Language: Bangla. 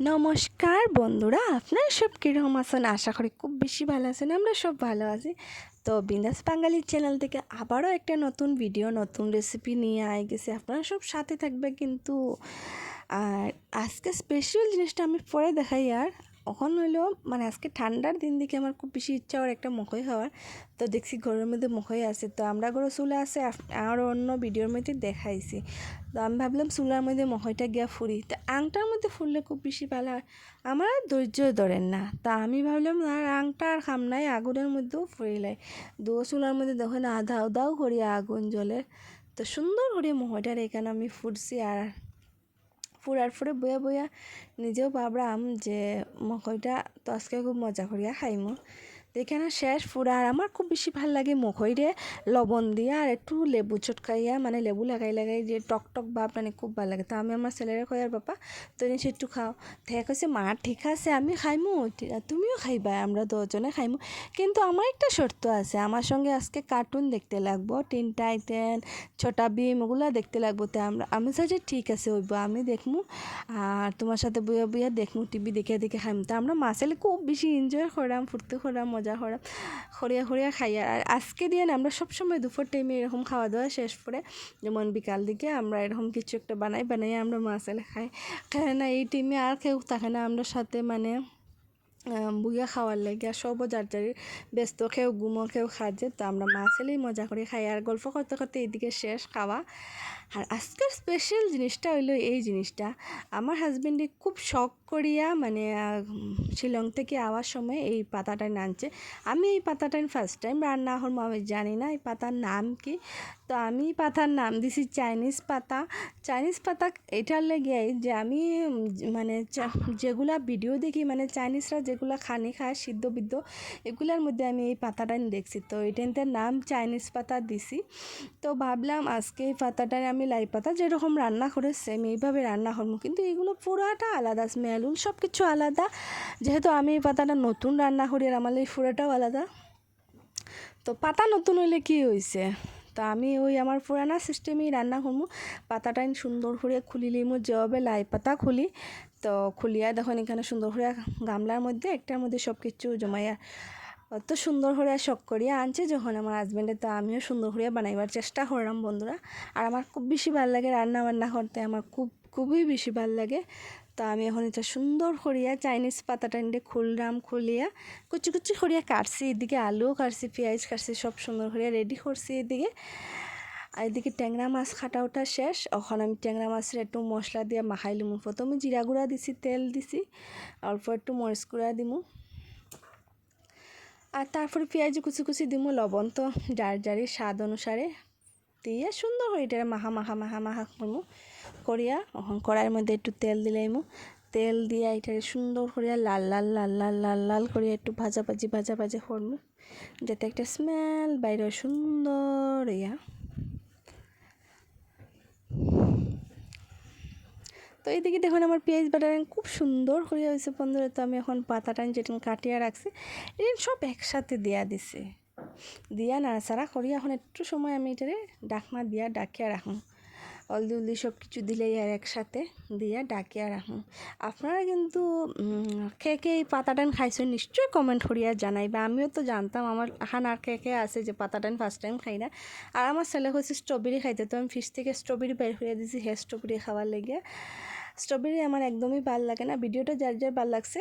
নমস্কার বন্ধুরা, আপনার সব কীরকম আছেন? আশা করি খুব বেশি ভালো আছেন, আমরা সব ভালো আছি। তো বিন্দাস বাঙালির চ্যানেল থেকে আবারও একটা নতুন ভিডিও নতুন রেসিপি নিয়ে আয় গেছে। আপনারা সব সাথে থাকবে কিন্তু, আর আজকে স্পেশাল জিনিসটা আমি পরে দেখাই, আর এখন হইল মানে আজকে ঠান্ডার দিন দিকে আমার খুব বেশি ইচ্ছা ওর একটা মকই খাওয়ার তো দেখছি ঘরের মধ্যে মকই আছে। তো আমরা ঘরে চুলা আছে আর অন্য ভিডিওর মধ্যে দেখাইছি। তো আমি ভাবলাম চুলার মধ্যে মকইটা গিয়া ফুরি। তো আংটার মধ্যে ফুললে খুব বেশি ভালো হয়। আমার আর ধৈর্য ধরেন না। তা আমি ভাবলাম আর আংটা আর খাম নাই, আগুনের মধ্যেও ফুরিলাই দু চুলার মধ্যে দেখেন আধা আধাও করিয়া আগুন জ্বলে। তো সুন্দর করিয়া মকইটার এখানে আমি ফুটছি আর ফুরার ফুরে বয়া বয়া নিজেও ভাবলাম যে মকইটা তো আজকে খুব মজা করিয়া খাইমো এখানে শেষ ফুরা, আর আমার খুব বেশি ভালো লাগে মকইরে লবণ দিয়া আর একটু লেবু চটকাইয়া মানে লেবু লাগাই লাগাই যে টক টক ভাব মানে খুব ভালো লাগে। তো আমি আমার ছেলেরা কই, আর বাবা তুমি একটু খাও। তো কইছে, মা, ঠিক আছে, আমি খাইমু। তুমিও খাইবা, আমরা দুজনে খাইমু। কিন্তু আমার একটা শর্ত আছে, আমার সঙ্গে আজকে কার্টুন দেখতে লাগবো টিন টাইটেন ছোটা বিম ওগুলো দেখতে লাগবো। তো আমরা, আমি চাই ঠিক আছে ওইব আমি দেখমু, আর তোমার সাথে বইয়া বইয়া দেখমু, টিভি দেখে দেখে খাইমু। তো আমরা মাছেলে খুব বেশি এনজয় করাম, ফুর্তি করাম মজা করাম খড়িয়া খড়িয়া খাই। আর আজকে দিয়ে না আমরা সবসময় দুপুর টাইমে এরকম খাওয়া দাওয়া শেষ করে যেমন বিকাল দিকে আমরা এরকম কিছু একটা বানাই বানাই আমরা মাছেলে খাই। খাই না, এই টাইমে আর কেউ থাকে না। আমরা সাথে মানে বুইয়া খাওয়ার লাগে আর সবও যার যার ব্যস্ত খেয়েও ঘুমো খেয়েও খাজে, তো আমরা মাছ এলেই মজা করে খাই। আর গল্প করতে করতে এইদিকে শেষ খাওয়া। আর আজকের স্পেশাল জিনিসটা হইল এই জিনিসটা। আমার হাজবেন্ডে খুব শখ করিয়া মানে শিলং থেকে আওয়ার সময় এই পাতাটা নানছে। আমি এই পাতাটা ফার্স্ট টাইম রান্না হর আমি জানি না এই পাতার নাম কি। তো আমি পাতার নাম দিছি চাইনিজ পাতা। চাইনিজ পাতা এটার লেগে যে আমি মানে যেগুলা ভিডিও দেখি মানে চাইনিজরা যেগুলো খানি খায়, সিদ্ধ বিদ্ধ, এগুলোর মধ্যে আমি এই পাতাটা দেখছি। তো এটার নাম চাইনিজ পাতা দিছি। তো ভাবলাম আজকে এই পাতাটা আমি লাই পাতা যেরকম রান্না করে সেম এইভাবে রান্না করব। কিন্তু এগুলো পুরাটা আলাদা স্মেলুল সব কিছু আলাদা। যেহেতু আমি এই পাতাটা নতুন রান্না করি আর আমার এই ফুরাটাও আলাদা। তো পাতা নতুন হইলে কি হয়েছে তো আমি ওই আমার পুরানা সিস্টেমেই রান্না করব পাতাটা সুন্দর করে খুলি লিমু, যেভাবে লাই পাতা খুলি। তো খুলিয়া দেখুন, এখানে সুন্দর করে গামলার মধ্যে, একটার মধ্যে সব কিছু জমাইয়া অত সুন্দর করে শখ করিয়া আনছে যখন আমার হাজব্যান্ডে তো আমিও সুন্দর করে বানাইবার চেষ্টা করলাম বন্ধুরা। আর আমার খুব বেশি ভালো লাগে রান্না বান্না করতে, আমার খুব, খুবই বেশি ভালো লাগে তা আমি এখন এটা সুন্দর করিয়া চাইনিজ পাতাটা নিয়ে খুললাম, খুলিয়া কুচি কুচি করিয়া কাটছি। এদিকে আলুও কাটছি, পেঁয়াজ কাটছি, সব সুন্দর করিয়া রেডি করছি এদিকে। আর এদিকে ট্যাংরা মাছ খাটা ওঠা শেষ। এখন আমি ট্যাংরা মাছের একটু মশলা দিয়ে মাখাই লিমু। প্রথমে জিরা গুঁড়া দিছি, তেল দিছি, অল্প একটু মরিচ গুঁড়া দিমু। আর তারপরে পেঁয়াজ কুচি কুচি দিমু, লবণ তো যার যারই স্বাদ অনুসারে। দিয়ে সুন্দর করে এটা মাখা মাখা মাখা মাখা করব করিয়া এখন কড়াইয়ের মধ্যে একটু তেল দিলাইমু তেল দিয়া এটা সুন্দর করিয়া লাল লাল লাল লাল লাল লাল করিয়া একটু ভাজা, ভাজি ভাজা, ভাজি করব যাতে একটা স্মেল বাইরে সুন্দর ইয়া। তো এইদিকে দেখুন আমার পেঁয়াজ বাটার খুব সুন্দর করে হয়েছে বন্ধুরা। তো আমি এখন পাতাটা যেটা কাটিয়া রাখছি, এটা সব একসাথে দেয়া দিছে। দিয়া নাড়াচাড়া করি এখন একটু সময় আমি এটারে ডাকনা দিয়া ডাকিয়া রাখুন হলদি উলদি সব কিছু দিলেই আর একসাথে দিয়া ডাকিয়া রাখুন আপনারা কিন্তু কে কে এই পাতাটান খাইছেন নিশ্চয়ই কমেন্ট করিয়া জানাইবা। আমিও তো জানতাম, আমার এখন আর কে কে আছে যে পাতাটান ফার্স্ট টাইম খাই না। আর আমার ছেলে হচ্ছে স্ট্রবেরি খাইতে, তো আমি ফিস থেকে স্ট্রবেরি বের করে দিয়েছি হে স্ট্রবেরি খাওয়ার লেগে স্ট্রবেরি আমার একদমই ভালো লাগে না। ভিডিওটা যার যার ভালো লাগছে